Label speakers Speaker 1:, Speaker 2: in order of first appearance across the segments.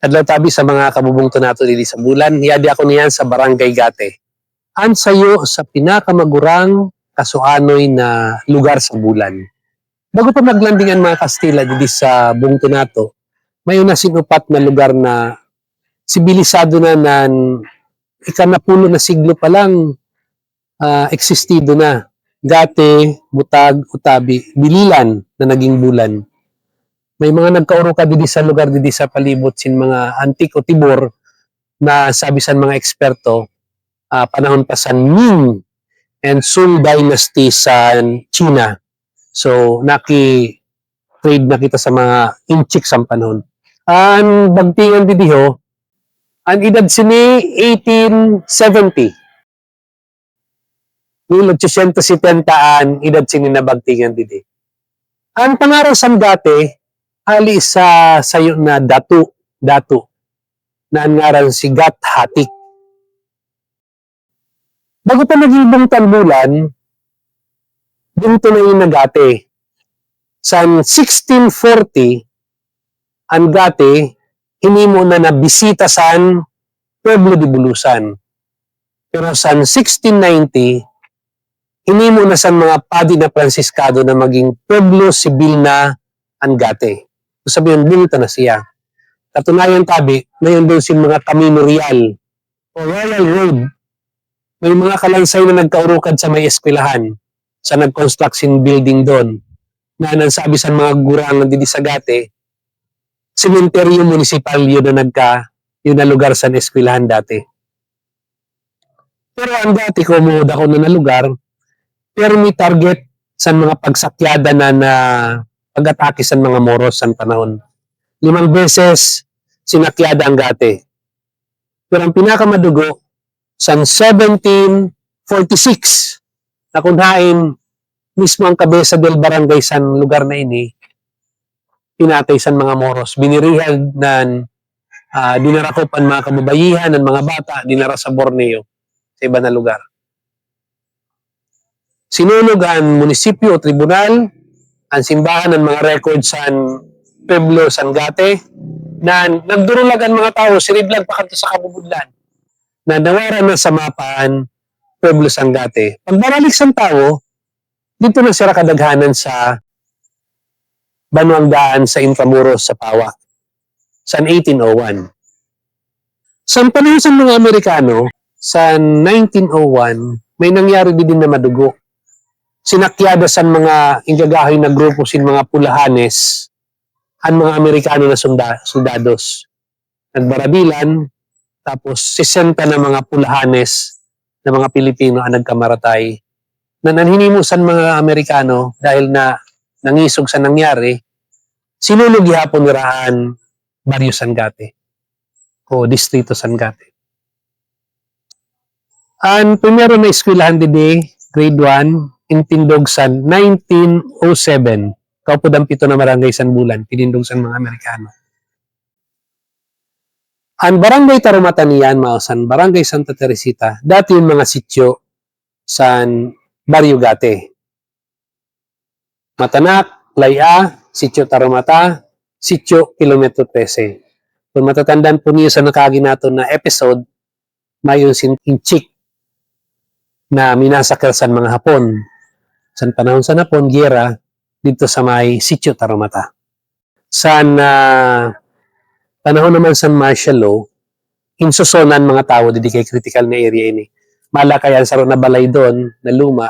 Speaker 1: Adlaw tabi sa mga kabubungto nato dili sa bulan, hiyadi ako niyan sa Barangay Gate. An sayo sa pinakamagurang kasuanoy na lugar sa bulan. Bago pa maglandingan mga Kastila dili sa bungto nato, may una sinupat na lugar na sibilisado na nan ikanapulo na siglo pa lang ah, existido na. Gate, Butag, Utabi, Bililan na naging bulan may mga nagkauro ka didi sa lugar didi sa palibot sin mga antik tibor na sabi sa mga eksperto ah, panahon pa sa Ming and Sung dynasty sa China. So naki trade na kita sa mga inchik sa panahon. Ang bagtingan didi ho, ang edad sini 1870. Nilog 870 an edad sini na bagtingan didi. Ang pangaral sa dati, ali sa sayo na datu datu na ang ngaran si Gat Hatik. Bago pa naging bungtan bulan, dito na yung nagate. Sa 1640, ang gate, hinimo na nabisita sa Pueblo de Bulusan. Pero sa 1690, hinimo na sa mga padi na Franciscado na maging Pueblo Sibil na Angate sabihin, binita na siya. Katunayan tabi, ngayon doon si mga Camino Real o Royal Road. May mga kalansay na nagkaurukad sa may eskwelahan sa nag-construction building doon na nagsabi sa mga gurang na didi sa gate, sementeryo municipal yun na nagka, yun na lugar sa eskwelahan dati. Pero ang dati ko mo ako na lugar, pero may target sa mga pagsakyada na na pag-atake sa mga Moros sa panahon. Limang beses sinakyada ang gate. Pero ang pinakamadugo, sa 1746, nakunhain mismo ang kabesa del barangay sa lugar na ini, pinatay sa mga Moros. Binirihan ng uh, dinarakop ang mga kababayihan, ng mga bata, dinara sa Borneo, sa iba na lugar. Sinunog ang munisipyo o tribunal, ang simbahan ng mga records sa Pueblo Sangate na nagdurulag ang mga tao, siniblag pa kanto sa kabubudlan na nawara na sa mapaan Pueblo Sangate. Pagbaralik sa tao, dito na sila kadaghanan sa Banuang Daan sa Intramuros sa Pawa sa 1801. Sa panahon sa mga Amerikano, sa 1901, may nangyari din na madugo sinakyada sa mga ingagahoy na grupo sin mga pulahanes ang mga Amerikano na sunda, soldados. Nagbarabilan, tapos 60 na mga pulahanes na mga Pilipino ang nagkamaratay na nanhinimusan mga Amerikano dahil na nangisog sa nangyari, sinulog hapon niraan Barrio Sangate o Distrito Sangate. Ang primero na eskwelahan didi, grade 1, intindog sa 1907. Kaupod ang pito na barangay San Bulan, pinindog sa mga Amerikano. Ang barangay Tarumatanian, mga San Barangay Santa Teresita, dati yung mga sityo sa Barrio Gate. Matanak, Laya, Sityo Tarumata, Sityo Kilometro 13. Kung matatandaan po niyo sa nakagi nato na episode, mayon sin Inchik na minasakal sa mga Hapon sa panahon sa Napon, gera, dito sa may Sitio Tarumata. Sa uh, panahon naman sa martial law, insusonan mga tao didi kay critical na area ini. Malakayan sa na balay doon na luma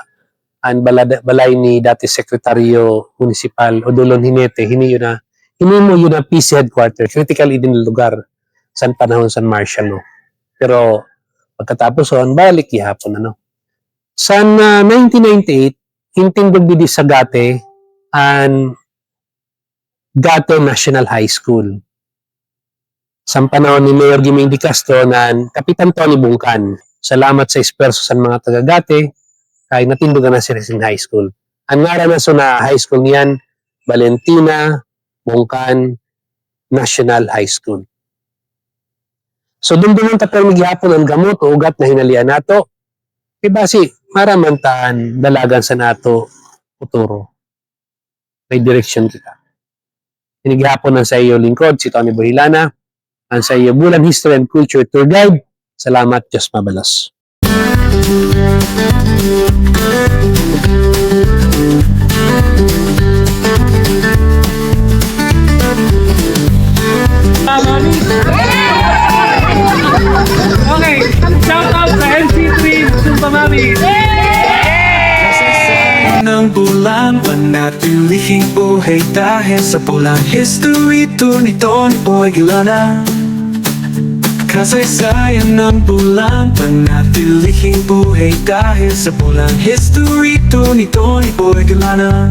Speaker 1: ang balay, ni dati sekretaryo municipal o Dulon Hinete, hini yun na hini mo yun na PC headquarter, critical din na lugar sa panahon sa martial law. Pero pagkatapos on, balik ihapon ano. Sa uh, 1998, intindog di sa Gate ang Gate National High School. Sa panahon ni Mayor Giming Di Castro na Kapitan Tony Bungkan. Salamat sa esperso sa mga taga-Gate kay natindogan na si Resin High School. Ang ngaran na high school niyan, Valentina Bungkan National High School. So doon doon ang tapos magyapon ang gamot o ugat na hinalian nato. Diba si maramantaan dalagan sa nato futuro. May direksyon kita. Inighapon na sa iyo lingkod, si Tony Buhilana. ang sa iyo Bulan History and Culture Tour Guide. Salamat, Diyos mabalos.
Speaker 2: Okay, shout out sa NC3 Sumpa Mami.
Speaker 3: Ng bulan Panatilihing buhay dahil sa pulang history Tour nito ni Boy Gilana. Kasaysayan ng bulan Panatilihing buhay dahil sa pulang history Tour nito ni Boy Gilana